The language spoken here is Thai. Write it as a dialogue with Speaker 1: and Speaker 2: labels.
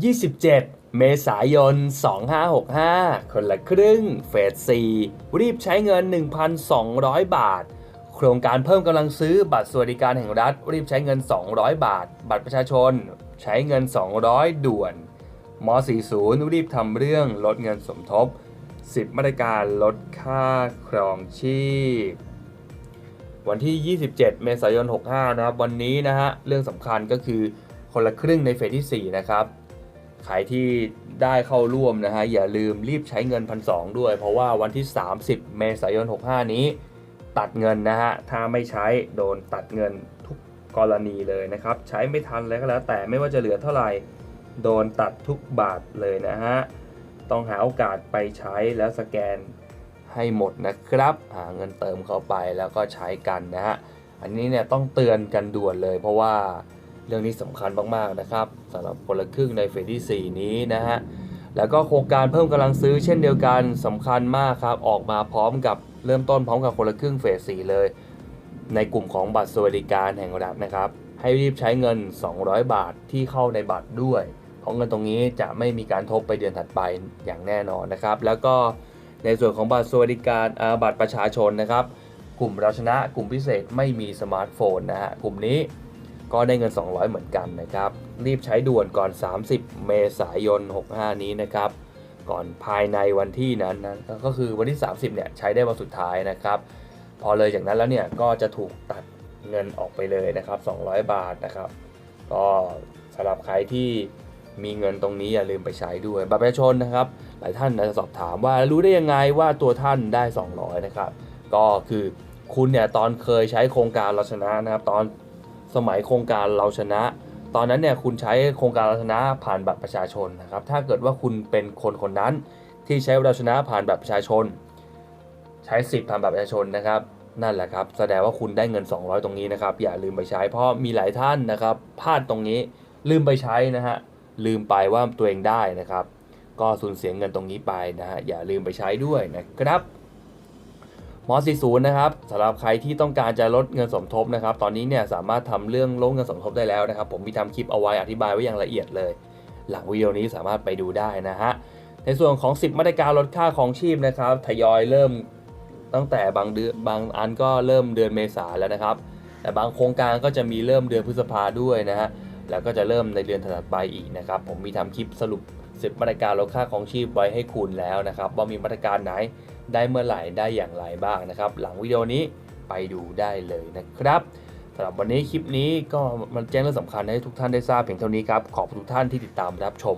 Speaker 1: 27 เมษายน 2565 คนละครึ่ง เฟส 4 รีบใช้เงิน 1,200 บาท โครงการเพิ่มกำลังซื้อบัตรสวัสดิการแห่งรัฐ รีบใช้เงิน 200 บาท บัตรประชาชน ใช้เงิน 200 ด่วนม .40 รีบทำเรื่องลดเงินสมทบ 10 มาตรการลดค่าครองชีพ วันที่ 27 เมษายน 65 นะครับ วันนี้นะฮะ เรื่องสำคัญก็คือคนละครึ่งในเฟสที่ 4 นะครับ ใครที่ได้เข้าร่วมนะฮะอย่าลืมรีบใช้เงินพันสด้วย เพราะว่าวันที่ 30 เมษายน 65 นี้ ตัดเงินนะฮะถ้าไม่ใช้โดนตัดเงินทุกกรณีเลยนะครับ ใช้ไม่ทันแล้วก็แล้ว แต่ไม่ว่าจะเหลือเท่าไหร่โดนตัดทุกบาทเลยนะฮะต้องหาโอกาสไปใช้แล้วสแกนให้หมดนะครับหาเงินเติมเข้าไปแล้วก็ใช้กันนะฮะอันนี้เนี่ยต้องเตือนกันด่วนเลย เพราะว่า เรื่องนี้สำคัญมากๆนะครับสำหรับคนละครึ่งในเฟสที่ 4 นี้นะฮะแล้วก็โครงการเพิ่มกำลังซื้อเช่นเดียวกันสำคัญมากครับออกมาพร้อมกับเริ่มต้นพร้อมกับคนละครึ่งเฟส 4 เลย ในกลุ่มของบัตรสวัสดิการแห่งรัฐนะครับ ให้รีบใช้เงิน 200 บาทที่เข้าในบัตรด้วยเพราะเงินตรงนี้จะไม่มีการทบไปเดือนถัดไปอย่างแน่นอนนะครับ แล้วก็ในส่วนของบัตรสวัสดิการาบัตรประชาชนนะครับ กลุ่มเราชนะกลุ่มพิเศษไม่มีสมาร์ทโฟนนะฮะกลุ่มนี้ ก็ได้เงิน 200 เหมือนกันนะครับ รีบใช้ด่วนก่อน 30 เมษายน 65 นี้นะครับ ก่อนภายในวันที่นั้นนะก็คือวันที่ 30 เนี่ยใช้ได้วันสุดท้ายนะครับ พอเลยจากนั้นแล้วเนี่ยก็จะถูกตัดเงินออกไปเลยนะครับ 200 บาทนะครับ ก็สำหรับใครที่มีเงินตรงนี้อย่าลืมไปใช้ด้วย บัตรประชาชนนะครับ หลายท่านอาจจะสอบถามว่ารู้ได้ยังไงว่าตัวท่านได้ 200 นะครับ ก็คือคุณเนี่ยตอนเคยใช้โครงการเราชนะนะครับ ตอน สมัยโครงการเราชนะ ตอนนั้นเนี่ยคุณใช้โครงการเราชนะผ่านบัตรประชาชนนะครับ ถ้าเกิดว่าคุณเป็นคนคนนั้นที่ใช้เราชนะผ่านบัตรประชาชน ใช้สิทธิ์ผ่านบัตรประชาชนนะครับ นั่นแหละครับ แสดงว่าคุณได้เงิน 200 ตรงนี้นะครับ อย่าลืมไปใช้เพราะมีหลายท่านนะครับพลาดตรงนี้ลืมไปใช้นะฮะลืมไปว่าตัวเองได้นะครับ ก็สูญเสียเงินตรงนี้ไปนะฮะอย่าลืมไปใช้ด้วยนะครับ มอส40นะครับสำหรับใครที่ต้องการจะลดเงินสมทบนะครับ ตอนนี้เนี่ยสามารถทำเรื่องลดเงินสมทบได้แล้วนะครับ ผมมีทำคลิปเอาไว้อธิบายไว้อย่างละเอียดเลย หลังวิดีโอนี้สามารถไปดูได้นะฮะในส่วนของ 10 มาตรการลดค่าของชีพนะครับทยอยเริ่มตั้งแต่บางเดือนบางอันก็เริ่มเดือนเมษาแล้วนะครับ แต่บางโครงการก็จะมีเริ่มเดือนพฤษภาด้วยนะฮะแล้วก็จะเริ่มในเดือนถัดไปอีกนะครับ ผมมีทำคลิปสรุป10มาตรการลดค่าของชีพไว้ให้คุณแล้วนะครับ ว่ามีมาตรการไหน ได้เมื่อไหร่ได้อย่างไรบ้างนะครับ หลังวิดีโอนี้ไปดูได้เลยนะครับสำหรับวันนี้คลิปนี้ก็มันแจ้งเรื่องสำคัญให้ทุกท่านได้ทราบเพียงเท่านี้ครับ ขอบทุกท่านที่ติดตามรับชม